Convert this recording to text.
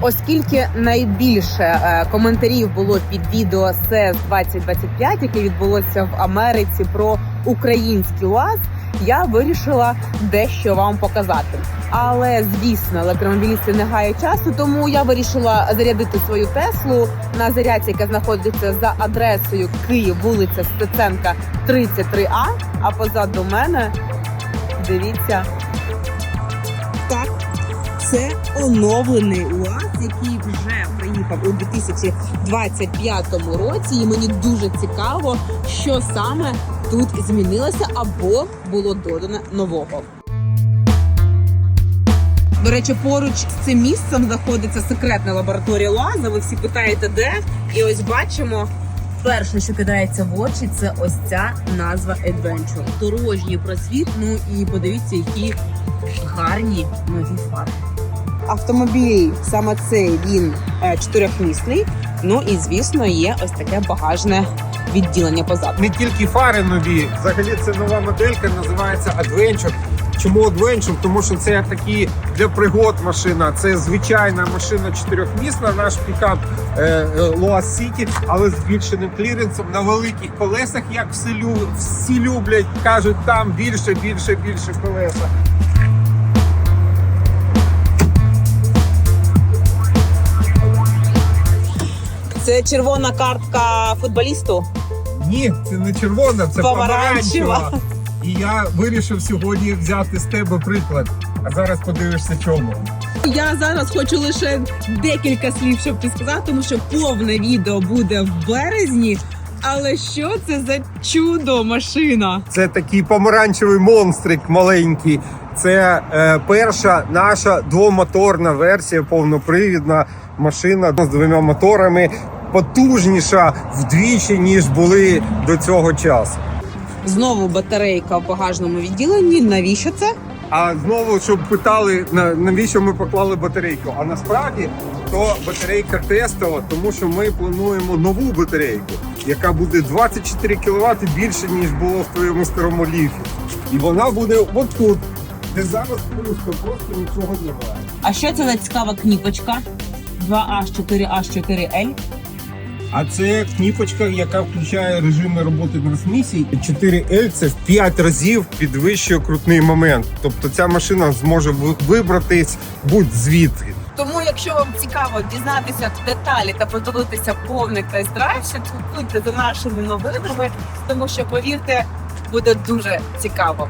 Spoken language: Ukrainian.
Оскільки найбільше е, коментарів було під відео CES 2025, яке відбулося в Америці про український УАЗ, я вирішила дещо вам показати. Але звісно, електромобілісти не гають часу, тому я вирішила зарядити свою Теслу на зарядці, яка знаходиться за адресою Київ, вулиця Стеценка, 33А. А позаду мене дивіться. Це оновлений УАЗ, який вже приїхав у 2025 році, і мені дуже цікаво, що саме тут змінилося або було додано нового. До речі, поруч з цим місцем знаходиться секретна лабораторія УАЗа. Ви всі питаєте, де? І ось бачимо. Перше, що кидається в очі, це ось ця назва Adventure. Дорожній просвіт. Ну і подивіться, які гарні нові фари. Автомобіль саме цей він е, чотирьохмісний. Ну і звісно, є ось таке багажне відділення позаду. не тільки фари нові. Взагалі це нова моделька, називається Adventure. Чому Adventure? Тому що це такі для пригод машина. Це звичайна машина чотирьохмісна, наш пікап е, е, Loas City, але з збільшеним кліренсом на великих колесах, як всі люблять, кажуть, там більше, більше, більше колеса. Це червона картка футболісту. Ні, це не червона, це Помаранчева. помаранчева. І я вирішив сьогодні взяти з тебе приклад. А зараз подивишся, чому. Я зараз хочу лише декілька слів, щоб ти сказав, тому що повне відео буде в березні. Але що це за чудо машина? Це такий помаранчевий монстрик маленький. Це е, перша наша двомоторна версія, повнопривідна машина з двома моторами, потужніша вдвічі, ніж були до цього часу. Знову батарейка в багажному відділенні. Навіщо це? А знову, щоб питали, на- навіщо ми поклали батарейку? А насправді то батарейка тестова, тому що ми плануємо нову батарейку, яка буде 24 кВт більше, ніж було в твоєму старому ліфі. І вона буде от тут, де зараз пусто, просто нічого немає. А що це за цікава кніпочка? 2H4H4L. А це кніпочка, яка включає режими роботи трансмісії. 4L це в 5 разів підвищує крутний момент. Тобто ця машина зможе вибратись будь-звідки. Тому, якщо вам цікаво дізнатися деталі та подивитися повний тест-драйв, слідкуйте за нашими новинами, тому що повірте, буде дуже цікаво.